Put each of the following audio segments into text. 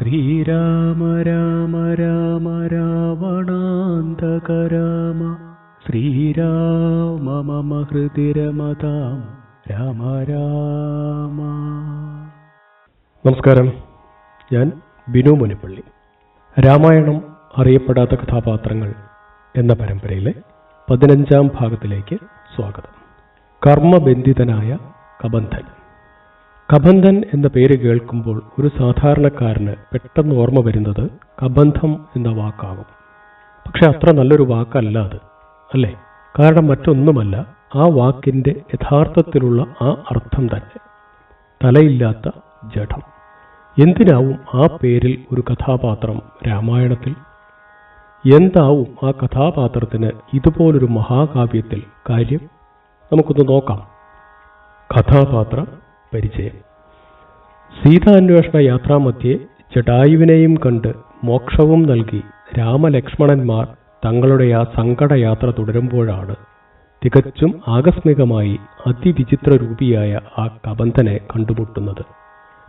ശ്രീരാമ രാമ രാമ രാവണാന്തക രാമ ശ്രീരാമ മമ ഹൃദിരമതാം രാമ രാമ. നമസ്കാരം. ഞാൻ ബിനു മുനിപ്പള്ളി. രാമായണം അറിയപ്പെടാത്ത കഥാപാത്രങ്ങൾ എന്ന പരമ്പരയിലെ പതിനഞ്ചാം ഭാഗത്തിലേക്ക് സ്വാഗതം. കർമ്മബന്ധിതനായ കബന്ധൻ. കബന്ധൻ എന്ന പേര് കേൾക്കുമ്പോൾ ഒരു സാധാരണക്കാരന് പെട്ടെന്ന് ഓർമ്മ വരുന്നത് കബന്ധം എന്ന വാക്കാകും. പക്ഷെ അത്ര നല്ലൊരു വാക്കല്ല അത് അല്ലേ? കാരണം മറ്റൊന്നുമല്ല ആ വാക്കിന്റെ യഥാർത്ഥത്തിലുള്ള ആ അർത്ഥം തന്നെ. തലയില്ലാത്ത ജഡം. എന്തിനാവും ആ പേരിൽ ഒരു കഥാപാത്രം രാമായണത്തിൽ? എന്താവും ആ കഥാപാത്രത്തിന് ഇതുപോലൊരു മഹാകാവ്യത്തിൽ കാര്യം? നമുക്കൊന്ന് നോക്കാം. കഥാപാത്ര പരിചയം. സീതാന്വേഷണ യാത്രാമധ്യേ ജടായുവിനെയും കണ്ട് മോക്ഷവും നൽകി രാമലക്ഷ്മണന്മാർ തങ്ങളുടെ ആ സങ്കടയാത്ര തുടരുമ്പോഴാണ് തികച്ചും ആകസ്മികമായി അതിവിചിത്ര രൂപിയായ ആ കബന്ധനെ കണ്ടുമുട്ടുന്നത്.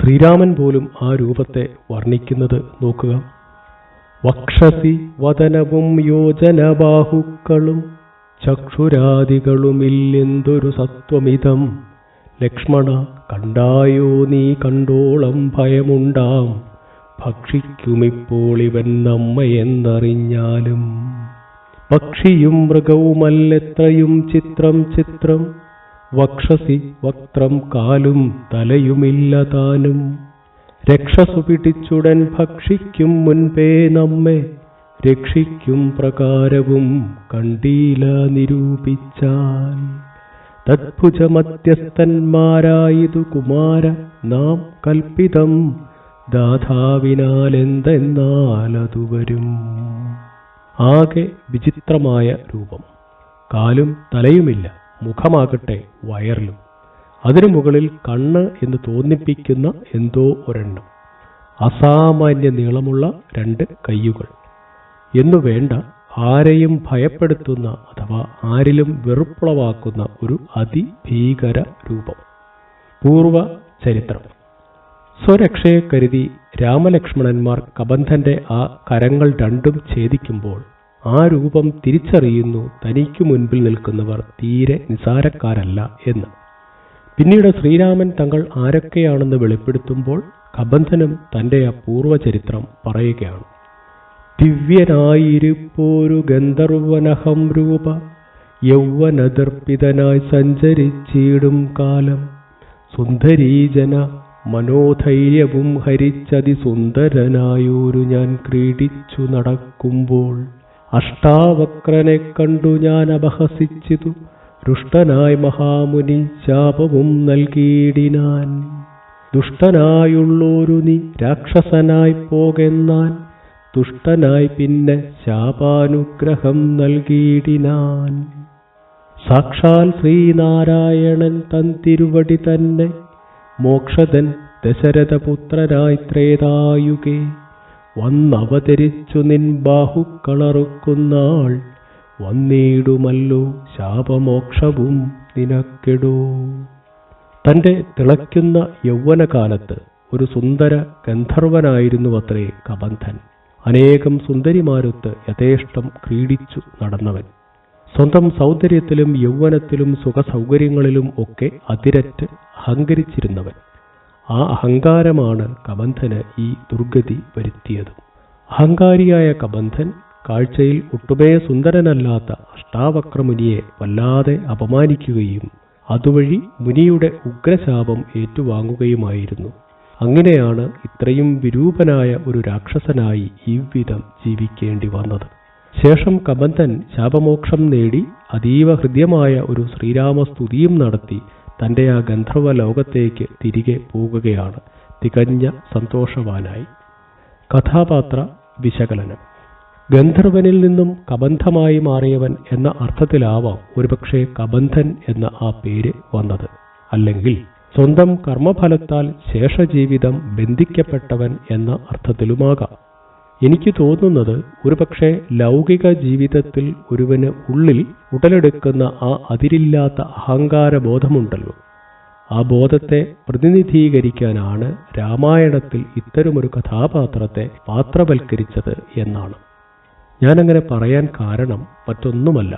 ശ്രീരാമൻ പോലും ആ രൂപത്തെ വർണിക്കുന്നത് നോക്കുക. വക്ഷസി വദനവും യോജനബാഹുക്കളും ചക്ഷുരാദികളുമില്ലെന്തൊരു സത്വമിതം. ലക്ഷ്മണ കണ്ടായോ നീ കണ്ടോളം ഭയമുണ്ടാം. ഭക്ഷിക്കുമിപ്പോൾ ഇവൻ നമ്മയെന്നറിഞ്ഞാലും പക്ഷിയും മൃഗവുമല്ലെത്രയും ചിത്രം ചിത്രം. വക്ഷസി വക്ത്രം കാലും തലയുമില്ല താനും. രക്ഷസു പിടിച്ചുടൻ ഭക്ഷിക്കും മുൻപേ നമ്മെ. രക്ഷിക്കും പ്രകാരവും കണ്ടീല നിരൂപിച്ചാൽ. തദ്ഭുജമധ്യസ്ഥന്മാരായതു കുമാര നാം കൽപ്പിതം. ദാതാവിനാലെന്തെന്നാലതു വരും. ആകെ വിചിത്രമായ രൂപം. കാലും തലയുമില്ല. മുഖമാകട്ടെ വയറിലും. അതിനു മുകളിൽ കണ്ണ് എന്ന് തോന്നിപ്പിക്കുന്ന എന്തോ ഒരെണ്ണം. അസാമാന്യ നീളമുള്ള രണ്ട് കയ്യുകൾ. എന്നു വേണ്ട ആരെയും ഭയപ്പെടുത്തുന്ന അഥവാ ആരിലും വെറുപ്പുളവാക്കുന്ന ഒരു അതിഭീകര രൂപം. പൂർവ ചരിത്രം. സ്വരക്ഷയെ കരുതി രാമലക്ഷ്മണന്മാർ കബന്ധന്റെ ആ കരങ്ങൾ രണ്ടും ഛേദിക്കുമ്പോൾ ആ രൂപം തിരിച്ചറിയുന്നു തനിക്കു മുൻപിൽ നിൽക്കുന്നവർ തീരെ നിസാരക്കാരല്ല എന്ന്. പിന്നീട് ശ്രീരാമൻ തങ്ങൾ ആരൊക്കെയാണെന്ന് വെളിപ്പെടുത്തുമ്പോൾ കബന്ധനും തന്റെ ആ പൂർവചരിത്രം പറയുകയാണ്. ദിവ്യനായിരിപ്പോരു ഗന്ധർവനഹം രൂപ യൗവനദർപ്പിതനായി സഞ്ചരിച്ചിടും കാലം. സുന്ദരീജന മനോധൈര്യവും ഹരിച്ചതി സുന്ദരനായൊരു ഞാൻ ക്രീഡിച്ചു നടക്കുമ്പോൾ. അഷ്ടാവക്രനെ കണ്ടു ഞാൻ അപഹസിച്ചിതു രുഷ്ടനായി മഹാമുനി ശാപവും നൽകിയിടിനാൻ. ദുഷ്ടനായുള്ളോരു നീ രാക്ഷസനായി പോകെന്നാൻ തുഷ്ടനായി പിന്നെ ശാപാനുഗ്രഹം നൽകിയിടിനാൻ. സാക്ഷാൽ ശ്രീനാരായണൻ തൻ തിരുവടി തന്നെ മോക്ഷതൻ ദശരഥപുത്രനായി ത്രേതായുകെ വന്നവതരിച്ചു നിൻ ബാഹുക്കളറുക്കുന്നാൾ വന്നിടുമല്ലോ ശാപമോക്ഷവും നിനക്കെടൂ. തന്റെ തിളയ്ക്കുന്ന യൗവനകാലത്ത് ഒരു സുന്ദര ഗന്ധർവനായിരുന്നു അത്രേ കബന്ധൻ. അനേകം സുന്ദരിമാരൊത്ത് യഥേഷ്ടം ക്രീഡിച്ചു നടന്നവൻ. സ്വന്തം സൗന്ദര്യത്തിലും യൗവനത്തിലും സുഖസൗകര്യങ്ങളിലും ഒക്കെ അതിരറ്റ് അഹങ്കരിച്ചിരുന്നവൻ. ആ അഹങ്കാരമാണ് കബന്ധന് ഈ ദുർഗതി വരുത്തിയത്. അഹങ്കാരിയായ കബന്ധൻ കാഴ്ചയിൽ ഒട്ടുമേ സുന്ദരനല്ലാത്ത അഷ്ടാവക്രമുനിയെ വല്ലാതെ അപമാനിക്കുകയും അതുവഴി മുനിയുടെ ഉഗ്രശാപം ഏറ്റുവാങ്ങുകയുമായിരുന്നു. അങ്ങനെയാണ് ഇത്രയും വിരൂപനായ ഒരു രാക്ഷസനായി ഇவ்விധം ജീവിക്കേണ്ടി വന്നത്. ശേഷം കബന്ധൻ ശാപമോക്ഷം നേടി അതീവ ഹൃദ്യമായ ഒരു ശ്രീരാമസ്തുതിയും നടത്തി തന്റെ ആ ഗന്ധർവ ലോകത്തേക്ക് തിരികെ പോകുകയാണ്. തികഞ്ഞ സന്തോഷവാനായി. കഥാപാത്ര വിശകലനം. ഗന്ധർവനിൽ നിന്നും കബന്ധമായി മാറിയവൻ എന്ന അർത്ഥത്തിലാവാം ഒരുപക്ഷെ കബന്ധൻ എന്ന ആ പേര് വന്നത്. അല്ലെങ്കിൽ സ്വന്തം കർമ്മഫലത്താൽ ശേഷജീവിതം ബന്ധിക്കപ്പെട്ടവൻ എന്ന അർത്ഥത്തിലുമാകാം. എനിക്ക് തോന്നുന്നത് ഒരുപക്ഷെ ലൗകിക ജീവിതത്തിൽ ഒരുവന് ഉള്ളിൽ ഉടലെടുക്കുന്ന ആ അതിരില്ലാത്ത അഹങ്കാര ബോധമുണ്ടല്ലോ ആ ബോധത്തെ പ്രതിനിധീകരിക്കാനാണ് രാമായണത്തിൽ ഇത്തരമൊരു കഥാപാത്രത്തെ പാത്രവൽക്കരിച്ചത് എന്നാണ്. ഞാനങ്ങനെ പറയാൻ കാരണം മറ്റൊന്നുമല്ല.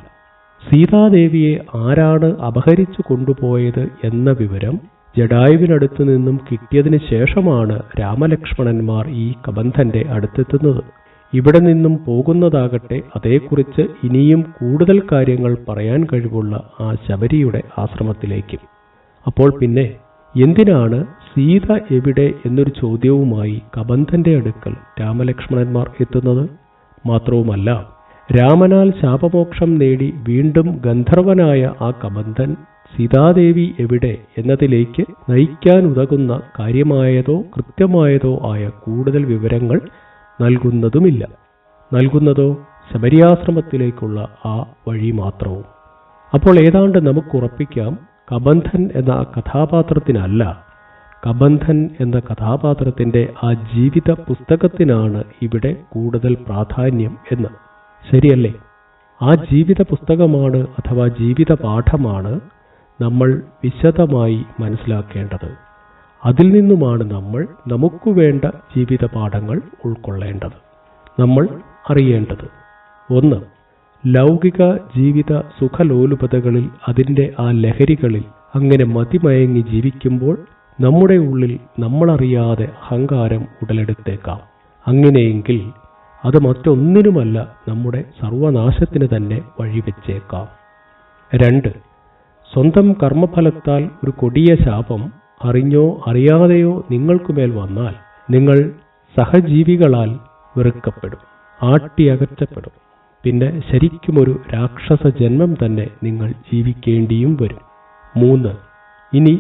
സീതാദേവിയെ ആരാണ് അപഹരിച്ചു കൊണ്ടുപോയത് എന്ന വിവരം ജഡായുവിനടുത്തു നിന്നും കിട്ടിയതിനു ശേഷമാണ് രാമലക്ഷ്മണന്മാർ ഈ കബന്ധന്റെ അടുത്തെത്തുന്നത്. ഇവിടെ നിന്നും പോകുന്നതാകട്ടെ അതേക്കുറിച്ച് ഇനിയും കൂടുതൽ കാര്യങ്ങൾ പറയാൻ കഴിവുള്ള ആ ശബരിയുടെ ആശ്രമത്തിലേക്ക്. അപ്പോൾ പിന്നെ എന്തിനാണ് സീത എവിടെ എന്നൊരു ചോദ്യവുമായി കബന്ധന്റെ അടുക്കൽ രാമലക്ഷ്മണന്മാർ എത്തുന്നത്? മാത്രവുമല്ല രാമനാൽ ശാപമോക്ഷം നേടി വീണ്ടും ഗന്ധർവനായ ആ കബന്ധൻ സീതാദേവി എവിടെ എന്നതിലേക്ക് നയിക്കാൻ ഉതകുന്ന കാര്യമായതോ കൃത്യമായതോ ആയ കൂടുതൽ വിവരങ്ങൾ നൽകുന്നതുമില്ല. നൽകുന്നതോ ശബരിയാശ്രമത്തിലേക്കുള്ള ആ വഴി മാത്രവും. അപ്പോൾ ഏതാണ്ട് നമുക്ക് ഉറപ്പിക്കാം കബന്ധൻ എന്ന കഥാപാത്രത്തിനല്ല. കബന്ധൻ എന്ന കഥാപാത്രത്തിന്റെ ആ ജീവിത പുസ്തകത്തിനാണ് ഇവിടെ കൂടുതൽ പ്രാധാന്യം എന്ന്. ശരിയല്ലേ? ആ ജീവിത പുസ്തകമാണ് അഥവാ ജീവിത പാഠമാണ് നമ്മൾ വിശദമായി മനസ്സിലാക്കേണ്ടത്. അതിൽ നിന്നുമാണ് നമ്മൾ നമുക്ക് വേണ്ട ജീവിത പാഠങ്ങൾ ഉൾക്കൊള്ളേണ്ടത്. നമ്മൾ അറിയേണ്ടത് ഒന്ന് ലൗകിക ജീവിത സുഖലോലുപതകളിൽ അതിന്റെ ആ ലഹരികളിൽ അങ്ങനെ മതിമയങ്ങി ജീവിക്കുമ്പോൾ നമ്മുടെ ഉള്ളിൽ നമ്മളറിയാതെ അഹങ്കാരം ഉടലെടുത്തേക്കാം. അങ്ങനെയെങ്കിൽ അത് മറ്റൊന്നിനുമല്ല നമ്മുടെ സർവനാശത്തിന് തന്നെ വഴിവെച്ചേക്കാം. രണ്ട് സ്വന്തം കർമ്മഫലത്താൽ ഒരു കൊടിയ ശാപം അറിഞ്ഞോ അറിയാതെയോ നിങ്ങൾക്കുമേൽ വന്നാൽ നിങ്ങൾ സഹജീവികളാൽ വെറുക്കപ്പെടും ആട്ടിയകറ്റപ്പെടും പിന്നെ ശരിക്കും ഒരു രാക്ഷസ ജന്മം തന്നെ നിങ്ങൾ ജീവിക്കേണ്ടിയും വരും. മൂന്ന് ഇനി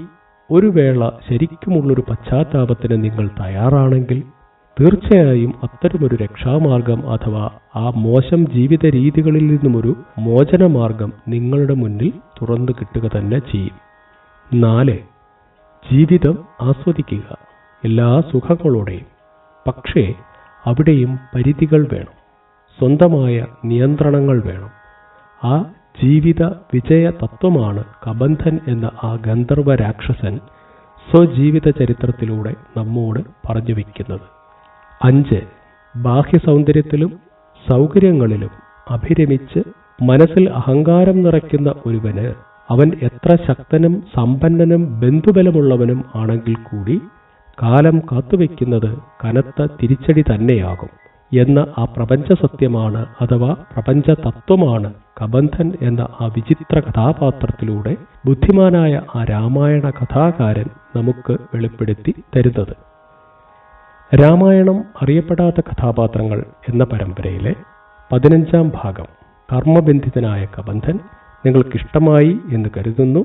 ഒരു വേള ശരിക്കുമുള്ളൊരു പശ്ചാത്താപത്തിന് നിങ്ങൾ തയ്യാറാണെങ്കിൽ തീർച്ചയായും അത്തരമൊരു രക്ഷാമാർഗം അഥവാ ആ മോശം ജീവിത രീതികളിൽ നിന്നുമൊരു മോചനമാർഗം നിങ്ങളുടെ മുന്നിൽ തുറന്നു കിട്ടുക തന്നെ ചെയ്യും. നാല് ജീവിതം ആസ്വദിക്കുക. എല്ലാ സുഖങ്ങളോടെയും. പക്ഷേ അവിടെയും പരിധികൾ വേണം. സ്വന്തമായ നിയന്ത്രണങ്ങൾ വേണം. ആ ജീവിത വിജയ തത്വമാണ് കബന്ധൻ എന്ന ആ ഗന്ധർവ രാക്ഷസൻ സ്വജീവിത ചരിത്രത്തിലൂടെ നമ്മോട് പറഞ്ഞു വയ്ക്കുന്നത് അഞ്ച് ബാഹ്യ സൗന്ദര്യത്തിലും സൗകര്യങ്ങളിലും അഭിരമിച്ച് മനസ്സിൽ അഹങ്കാരം നിറയ്ക്കുന്ന ഒരുവന് അവൻ എത്ര ശക്തനും സമ്പന്നനും ബന്ധുബലമുള്ളവനും ആണെങ്കിൽ കൂടി കാലം കാത്തുവെക്കുന്നത് കനത്ത തിരിച്ചടി തന്നെയാകും എന്ന ആ പ്രപഞ്ച സത്യമാണ് അഥവാ പ്രപഞ്ച തത്വമാണ് കബന്ധൻ എന്ന ആ വിചിത്ര കഥാപാത്രത്തിലൂടെ ബുദ്ധിമാനായ ആ രാമായണ കഥാകാരൻ നമുക്ക് വെളിപ്പെടുത്തി തരുന്നത്. രാമായണം അറിയപ്പെടാത്ത കഥാപാത്രങ്ങൾ എന്ന പരമ്പരയിലെ പതിനഞ്ചാം ഭാഗം കർമ്മബന്ധിതനായ കബന്ധൻ നിങ്ങൾക്കിഷ്ടമായി എന്ന് കരുതുന്നു.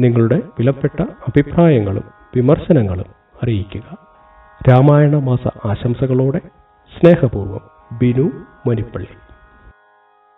നിങ്ങളുടെ വിലപ്പെട്ട അഭിപ്രായങ്ങളും വിമർശനങ്ങളും അറിയിക്കുക. രാമായണ മാസ ആശംസകളോടെ സ്നേഹപൂർവം ബിനു മനിപ്പള്ളി